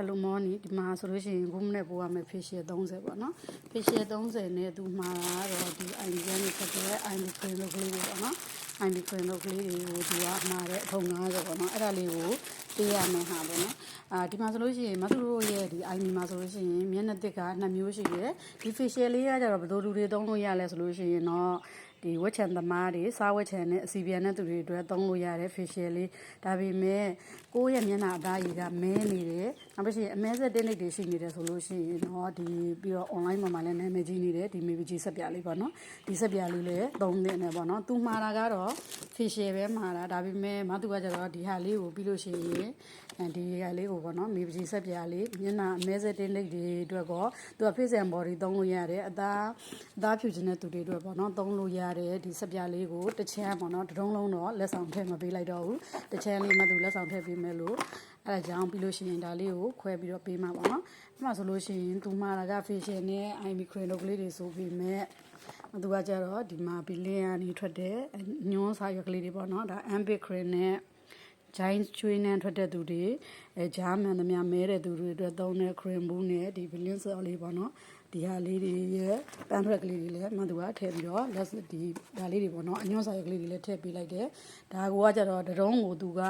Hello Morning ဒီမှာဆိုလို့ရှိရင်ခုမနေ့ပို့ရမယ် facial 30ပေါ့နော် facial 30နဲ့သူမှာတော့ဒီ ID ကနေဖတ်တဲ့ ID cream လုပ်က လေးတွေပေါ့နော် ID cream လုပ်ကလေးတွေကိုသူကမှာတဲ့အထုံ90ပေါ့နော်အဲ့ဒါလေးကိုပေးရမယ်ဟာပေါ့နော်အာဒီမှာဆိုလို့ရှိရင်မသူတို့ရဲ့ဒီ ID မှာဆိုလို့ရှိရင်မျက်နှာတစ်ကနှစ်မျိုးရှိတယ်ဒီ facial လေးကကြတော့ဘယ်လိုလူတွေသုံးလို့ရလဲဆိုလို့ရှိရင်တော့ဒီဝက်ချန်သမားတွေစားဝက်ချန်နဲ့အစီပြန်တဲ့သူတွေအတွက်သုံးလို့ရတဲ့ facial လေးဒါပေမဲ့ကိုယ့်ရဲ့မျက်နှာအသားရည်ကမဲနေတယ်နောက်ပြီးရင်အမဲဆက်တင်းလိပ်တွေရှိနေတယ်ဆိုလို့ရှိရင်တော့ဒီပြီးတော့ online မှာမှလည်းနာမည်ကြီးနေတယ်ဒီ maybe ကြီးဆက်ပြလေးပေါ့နော်ဒီဆက်ပြလေးလည်းသုံးသင့်တယ်ပေါ့နော်သူမှာတာကတော့ facial ပဲမှာတာဒါပေမဲ့မသူကကျတော့ဒီဟာလေးကိုပြီးလို့ရှိရင်အဲဒီဟာလေးကိုပေါ့နော် maybe ကြီးဆက်ပြလေးမျက်နှာအမဲဆက်တင်းလိပ်တွေအတွက်ကောသူက face and body သုံးလို့ရတယ်အသားအသားဖြူခြင်းတဲ့သူတွေအတွက်ပေါ့နော်သုံးလို့ရတယ်ဒီဆက်ပြလေးကိုတစ်ချမ်းပေါ့နော်တစ်တုံးလုံးတော့လက်ဆောင်ထည့်မပေးလိုက်တော့ဘူးတစ်ချမ်းလေးမှသူလက်ဆောင်ထည့်ပေးမယ်လို့အဲ့ဒါကြောင့်ပြီးလို့ရှိရင်ဒါလေးကိုခွဲပြီးတော့ပေးမှာပေါ့နော်အဲ့မှာဆိုလို့ရှိရင်သူမှာက facial နဲ့ eye cream လုပ်ကလေးတွေဆိုပြီးမဲ့ သူကကြတော့ဒီမှာဘီလီယံနေထွက်တဲ့ညွန်းစာရွက်ကလေးတွေပေါ့နော်ဒါ ambit cream နဲ့ giant ချွေးနှံထွက်တဲ့သူတွေအဲဂျားမှန်သမျှမဲတဲ့သူတွေအတွက်သုံးတဲ့ cream ဘူးနဲ့ဒီ billion cell လေးပေါ့နော် ဒီဟာလေးတွေရဲ့ပန်းထွက်ကလေးတွေလည်းမှသူကထည့်ပြီးတော့လက်ဒီဒါလေးတွေပေါ့နော်အညွန့်စာရွက်ကလေးတွေလည်းထည့်ပေးလိုက်တယ်ဒါကကြတော့တရုံးကိုသူက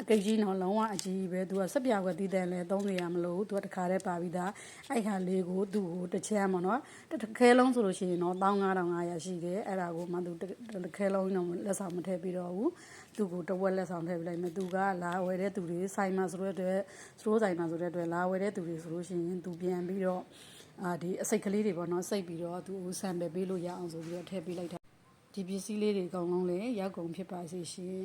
အကိတ်ကြီးတော့လုံးဝအကြီးပဲသူကစက်ပြာကွက်တီးတယ်လည်းသုံးနေရမလို့သူကတခါတည်းပါပြီးသားအဲ့ဟာလေးကိုသူ့ကိုတစ်ချမ်းပေါ့နော်တစ်ခဲလုံးဆိုလို့ရှိရင်တော့15500ရှိတယ်အဲ့ဒါကိုမှသူတစ်ခဲလုံးတော့လက်ဆောင်မထည့်ပြီးတော့ဘူးသူ့ကိုတဝက်လက်ဆောင်ထည့်ပေးလိုက်မယ်သူကလာဝယ်တဲ့သူတွေဆိုင်မှာဆိုတဲ့အတွက်စတိုးဆိုင်မှာဆိုတဲ့အတွက်လာဝယ်တဲ့သူတွေဆိုလို့ရှိရင်သူပြန်ပြီးတော့ အာဒီအစိတ်ကလေးတွေပေါ့နော်စိတ်ပြီးတော့သူဆမ်ပယ်ပေးလို့ရအောင်ဆိုပြီးတော့ထည့်ပေးလိုက်တာဒီပစ္စည်းလေးတွေအကုန်လုံးလည်းရောက်ကုန်ဖြစ်ပါစေရှင်